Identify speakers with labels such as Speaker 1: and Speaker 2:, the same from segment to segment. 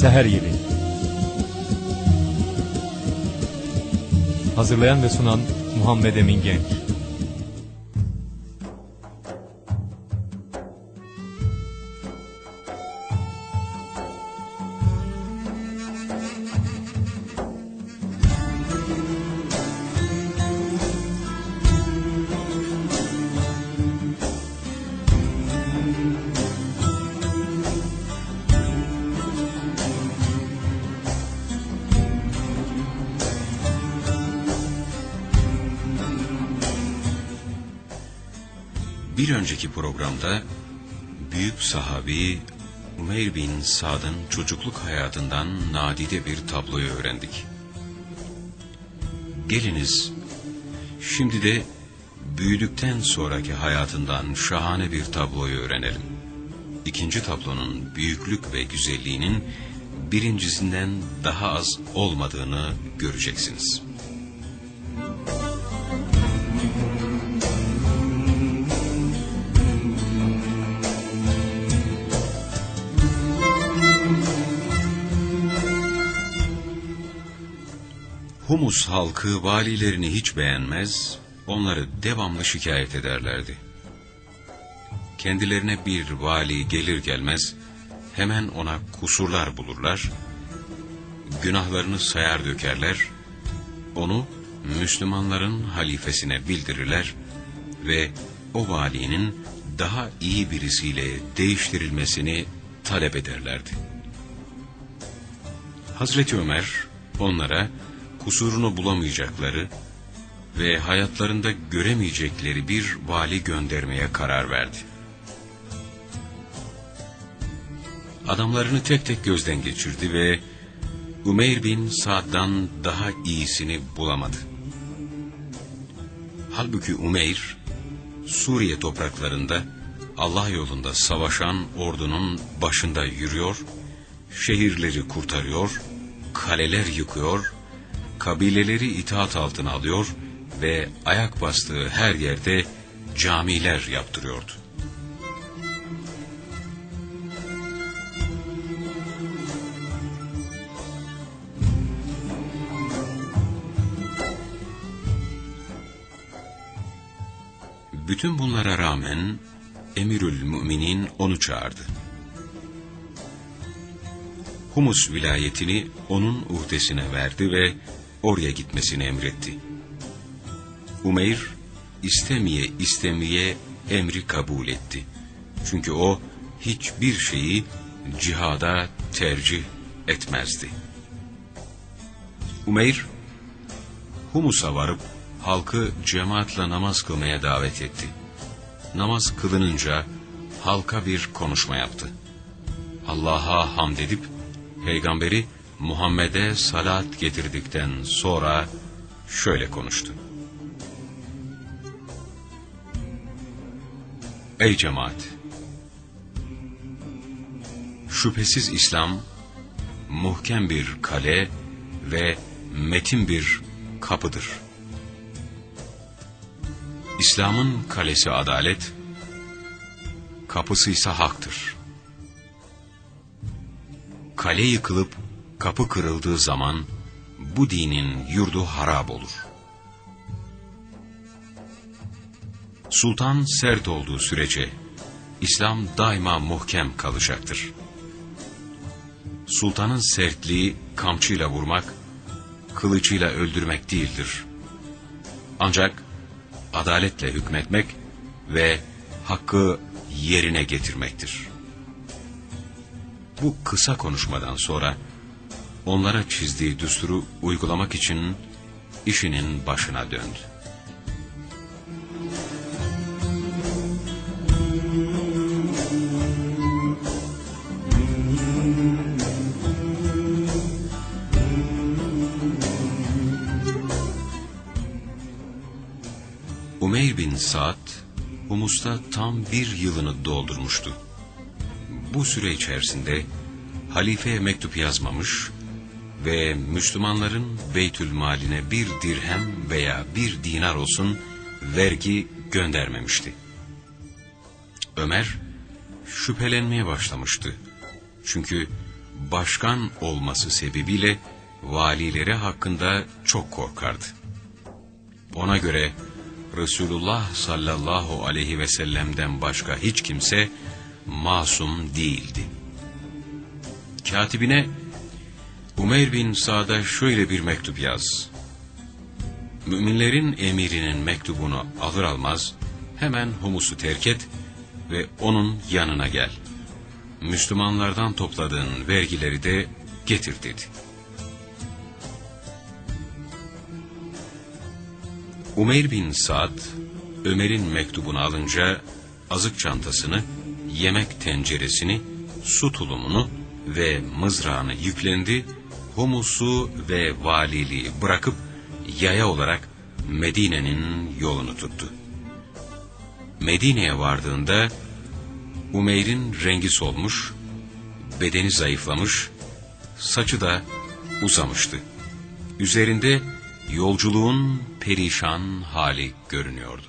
Speaker 1: Seher Yeli Hazırlayan ve sunan Muhammed Emin Genç
Speaker 2: Bir önceki programda büyük sahabi Umeyr bin Sad'ın çocukluk hayatından nadide bir tabloyu öğrendik. Geliniz, şimdi de büyüdükten sonraki hayatından şahane bir tabloyu öğrenelim. İkinci tablonun büyüklük ve güzelliğinin birincisinden daha az olmadığını göreceksiniz. Humus halkı valilerini hiç beğenmez, onları devamlı şikayet ederlerdi. Kendilerine bir vali gelir gelmez, hemen ona kusurlar bulurlar, günahlarını sayar dökerler, onu Müslümanların halifesine bildirirler ve o valinin daha iyi birisiyle değiştirilmesini talep ederlerdi. Hazreti Ömer onlara kusurunu bulamayacakları ve hayatlarında göremeyecekleri bir vali göndermeye karar verdi. Adamlarını tek tek gözden geçirdi ve Umeyr bin Sa'd'dan daha iyisini bulamadı. Halbuki Umeyr, Suriye topraklarında Allah yolunda savaşan ordunun başında yürüyor, şehirleri kurtarıyor, kaleler yıkıyor, kabileleri itaat altına alıyor ve ayak bastığı her yerde camiler yaptırıyordu. Bütün bunlara rağmen Emirül Müminin onu çağırdı. Humus vilayetini onun uhdesine verdi ve oraya gitmesini emretti. Umeyr istemeye istemeye emri kabul etti. Çünkü o hiçbir şeyi cihada tercih etmezdi. Umeyr Humus'a varıp halkı cemaatle namaz kılmaya davet etti. Namaz kılınınca halka bir konuşma yaptı. Allah'a hamd edip peygamberi Muhammed'e salat getirdikten sonra şöyle konuştu. Ey cemaat! Şüphesiz İslam, muhkem bir kale ve metin bir kapıdır. İslam'ın kalesi adalet, kapısı ise haktır. Kale yıkılıp kapı kırıldığı zaman bu dinin yurdu harap olur. Sultan sert olduğu sürece İslam daima muhkem kalacaktır. Sultanın sertliği kamçıyla vurmak, kılıcıyla öldürmek değildir. Ancak adaletle hükmetmek ve hakkı yerine getirmektir. Bu kısa konuşmadan sonra onlara çizdiği düsturu uygulamak için işinin başına döndü. Umeyr bin Sa'd, Humus'ta tam bir yılını doldurmuştu. Bu süre içerisinde halifeye mektup yazmamış ve Müslümanların Beytül Maline bir dirhem veya bir dinar olsun vergi göndermemişti. Ömer şüphelenmeye başlamıştı. Çünkü başkan olması sebebiyle valileri hakkında çok korkardı. Ona göre Resulullah sallallahu aleyhi ve sellem'den başka hiç kimse masum değildi. Katibine Umeyr bin Sa'da şöyle bir mektup yaz. Müminlerin emirinin mektubunu alır almaz hemen humusu terk et ve onun yanına gel. Müslümanlardan topladığın vergileri de getir dedi. Umeyr bin Sa'd, Ömer'in mektubunu alınca azık çantasını, yemek tenceresini, su tulumunu ve mızrağını yüklendi, humusu ve valiliği bırakıp yaya olarak Medine'nin yolunu tuttu. Medine'ye vardığında Umeyr'in rengi solmuş, bedeni zayıflamış, saçı da uzamıştı. Üzerinde yolculuğun perişan hali görünüyordu.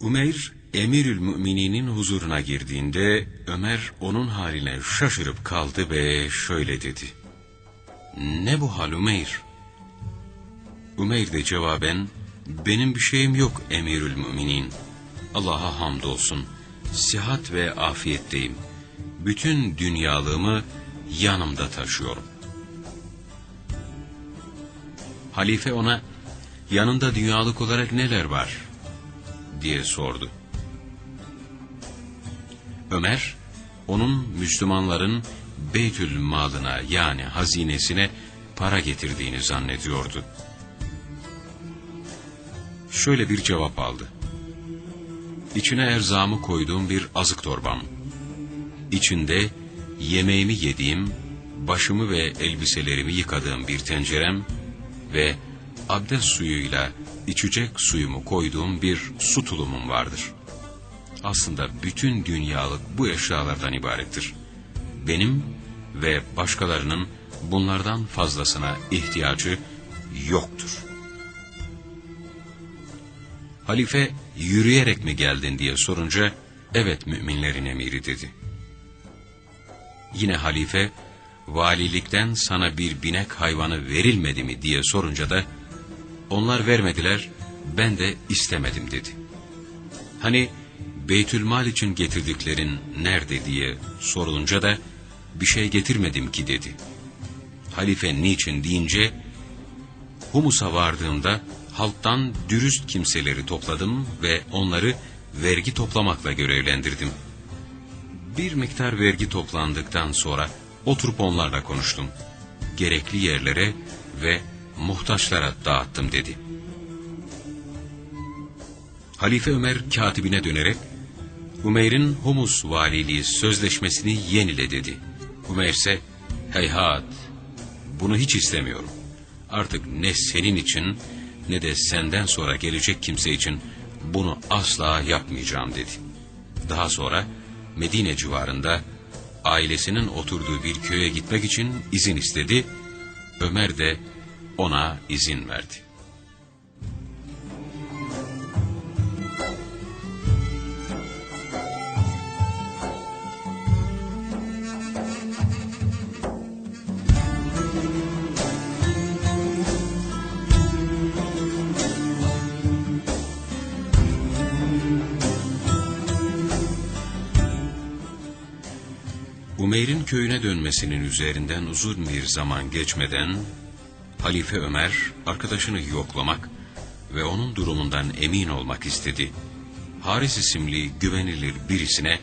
Speaker 2: Umeyr, Emirül Mümininin huzuruna girdiğinde Ömer onun haline şaşırıp kaldı ve şöyle dedi. Ne bu hal Umeyr? Umeyr de cevaben, benim bir şeyim yok Emirül Müminin. Allah'a hamdolsun, sihat ve afiyetteyim. Bütün dünyalığımı yanımda taşıyorum. Halife ona, yanında dünyalık olarak neler var? diye sordu. Ömer, onun Müslümanların Beytül malına yani hazinesine para getirdiğini zannediyordu. Şöyle bir cevap aldı. İçine erzamı koyduğum bir azık torbam. İçinde yemeğimi yediğim, başımı ve elbiselerimi yıkadığım bir tencerem ve abdest suyuyla içecek suyumu koyduğum bir su tulumum vardır. Aslında bütün dünyalık bu eşyalardan ibarettir. Benim ve başkalarının bunlardan fazlasına ihtiyacı yoktur. Halife yürüyerek mi geldin diye sorunca evet müminlerin emiri dedi. Yine halife valilikten sana bir binek hayvanı verilmedi mi diye sorunca da onlar vermediler ben de istemedim dedi. Hani Beytülmal için getirdiklerin nerede diye sorulunca da bir şey getirmedim ki dedi. Halife niçin deyince Humus'a vardığımda halktan dürüst kimseleri topladım ve onları vergi toplamakla görevlendirdim. Bir miktar vergi toplandıktan sonra oturup onlarla konuştum. Gerekli yerlere ve muhtaçlara dağıttım dedi. Halife Ömer katibine dönerek, Umeyr'in Humus valiliği sözleşmesini yenile dedi. Umeyr ise, heyhat, bunu hiç istemiyorum. Artık ne senin için ne de senden sonra gelecek kimse için bunu asla yapmayacağım dedi. Daha sonra Medine civarında ailesinin oturduğu bir köye gitmek için izin istedi. Ömer de ona izin verdi. Köyüne dönmesinin üzerinden uzun bir zaman geçmeden Halife Ömer arkadaşını yoklamak ve onun durumundan emin olmak istedi. Haris isimli güvenilir birisine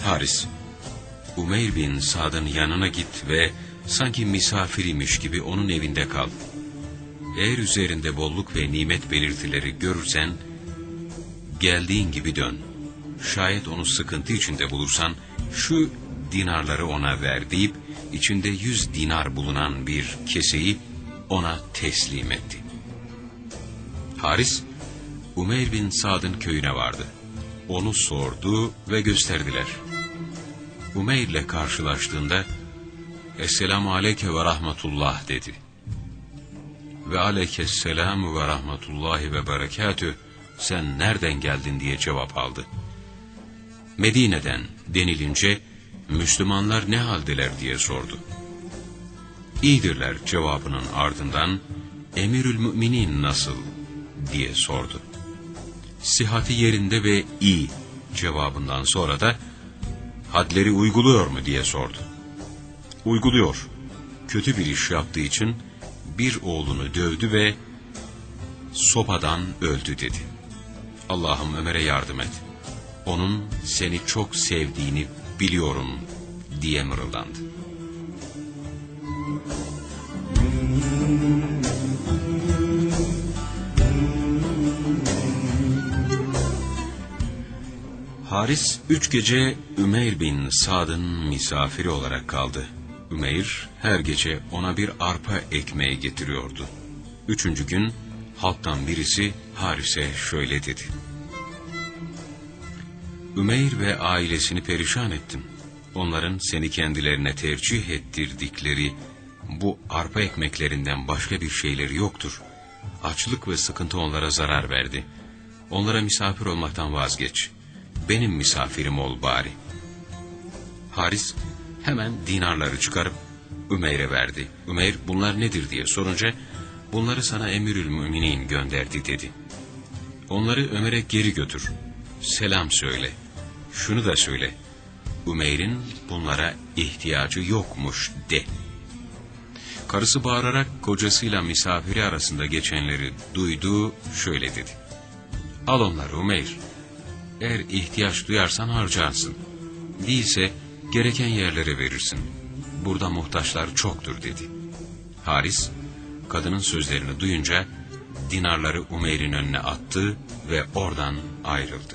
Speaker 2: Haris, Umeyr bin Sad'ın yanına git ve sanki misafiriymiş gibi onun evinde kal. Eğer üzerinde bolluk ve nimet belirtileri görürsen geldiğin gibi dön. Şayet onu sıkıntı içinde bulursan şu dinarları ona ver deyip içinde yüz dinar bulunan bir keseyi ona teslim etti. Haris, Umeyr bin Sad'ın köyüne vardı. Onu sordu ve gösterdiler. Umeyr ile karşılaştığında, Esselamu aleyke ve rahmetullah dedi. Ve aleykesselam ve rahmetullahi ve berekatü sen nereden geldin diye cevap aldı. Medine'den denilince Müslümanlar ne haldeler diye sordu. İyidirler cevabının ardından Emirül Müminin nasıl diye sordu. Sihati yerinde ve iyi cevabından sonra da hadleri uyguluyor mu diye sordu. Uyguluyor. Kötü bir iş yaptığı için bir oğlunu dövdü ve sopadan öldü dedi. Allah'ım Ömer'e yardım et. Onun seni çok sevdiğini biliyorum diye mırıldandı. Haris üç gece Ümeyr bin Sad'ın misafiri olarak kaldı. Ümeyr her gece ona bir arpa ekmeği getiriyordu. Üçüncü gün halktan birisi Haris'e şöyle dedi. Ümeyr ve ailesini perişan ettim. Onların seni kendilerine tercih ettirdikleri bu arpa ekmeklerinden başka bir şeyleri yoktur. Açlık ve sıkıntı onlara zarar verdi. Onlara misafir olmaktan vazgeç. Benim misafirim ol bari. Haris hemen dinarları çıkarıp Ümeyr'e verdi. Ümeyr bunlar nedir diye sorunca bunları sana emirül müminin gönderdi dedi. Onları Ömer'e geri götür. Selam söyle. Şunu da söyle. Ümeyr'in bunlara ihtiyacı yokmuş de. Karısı bağırarak kocasıyla misafiri arasında geçenleri duydu, şöyle dedi. Al onları Umeyr. Eğer ihtiyaç duyarsan harcarsın. Değilse gereken yerlere verirsin. Burada muhtaçlar çoktur dedi. Haris, kadının sözlerini duyunca dinarları Umeyr'in önüne attı ve oradan ayrıldı.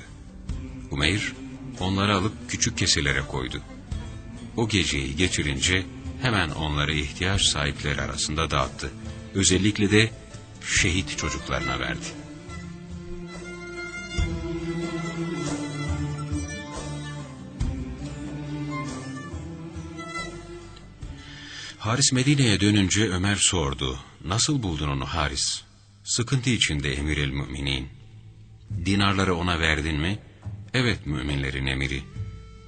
Speaker 2: Umeyr onları alıp küçük keselere koydu. O geceyi geçirince hemen onları ihtiyaç sahipleri arasında dağıttı. Özellikle de şehit çocuklarına verdi. Haris Medine'ye dönünce Ömer sordu. Nasıl buldun onu Haris? Sıkıntı içinde emir el müminin. Dinarları ona verdin mi? Evet müminlerin emiri.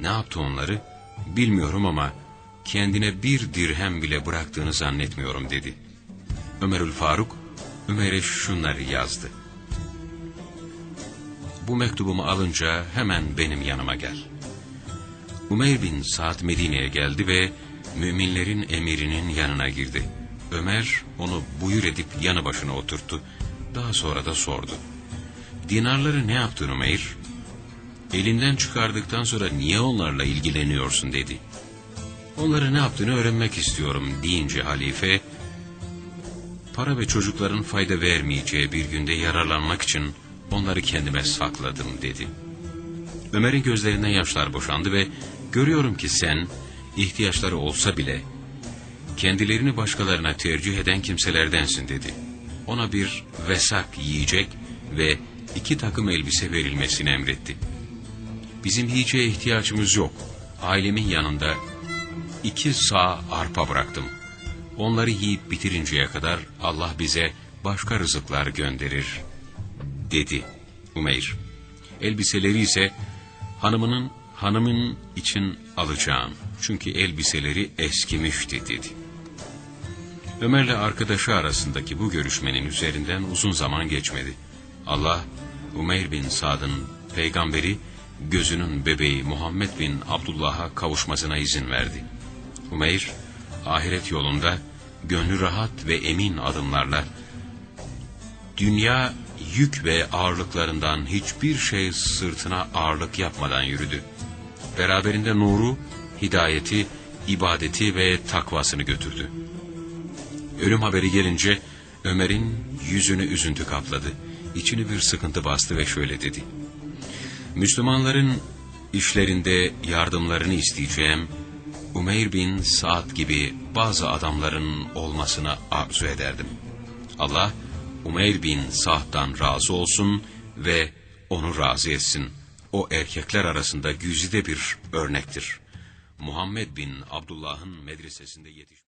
Speaker 2: Ne yaptı onları? Bilmiyorum ama kendine bir dirhem bile bıraktığını zannetmiyorum dedi. Ömerül Faruk, Ömer'e şunları yazdı. Bu mektubumu alınca hemen benim yanıma gel. Umeyr bin Sa'd Medine'ye geldi ve müminlerin emirinin yanına girdi. Ömer onu buyur edip yanı başına oturttu. Daha sonra da sordu. Dinarları ne yaptın Umeyr? Elinden çıkardıktan sonra niye onlarla ilgileniyorsun dedi. Onları ne yaptığını öğrenmek istiyorum deyince halife, para ve çocukların fayda vermeyeceği bir günde yararlanmak için onları kendime sakladım dedi. Ömer'in gözlerinden yaşlar boşandı ve görüyorum ki sen ihtiyaçları olsa bile kendilerini başkalarına tercih eden kimselerdensin dedi. Ona bir vesak yiyecek ve iki takım elbise verilmesini emretti. Bizim yiyeceğe ihtiyacımız yok. Ailemin yanında iki sağ arpa bıraktım. Onları yiyip bitirinceye kadar Allah bize başka rızıklar gönderir, dedi Umeyr. Elbiseleri ise hanımının hanımın için alacağım. Çünkü elbiseleri eskimişti dedi. Ömer'le arkadaşı arasındaki bu görüşmenin üzerinden uzun zaman geçmedi. Allah Umeyr bin Sad'ın peygamberi gözünün bebeği Muhammed bin Abdullah'a kavuşmasına izin verdi. Umeyr ahiret yolunda gönlü rahat ve emin adımlarla dünya yük ve ağırlıklarından hiçbir şey sırtına ağırlık yapmadan yürüdü. Beraberinde nuru, hidayeti, ibadeti ve takvasını götürdü. Ölüm haberi gelince Ömer'in yüzünü üzüntü kapladı. İçini bir sıkıntı bastı ve şöyle dedi. Müslümanların işlerinde yardımlarını isteyeceğim, Umeyr bin Saad gibi bazı adamların olmasını arzu ederdim. Allah Umeyr bin Saad'dan razı olsun ve onu razı etsin. O erkekler arasında güzide bir örnektir. Muhammed bin Abdullah'ın medresesinde yetiş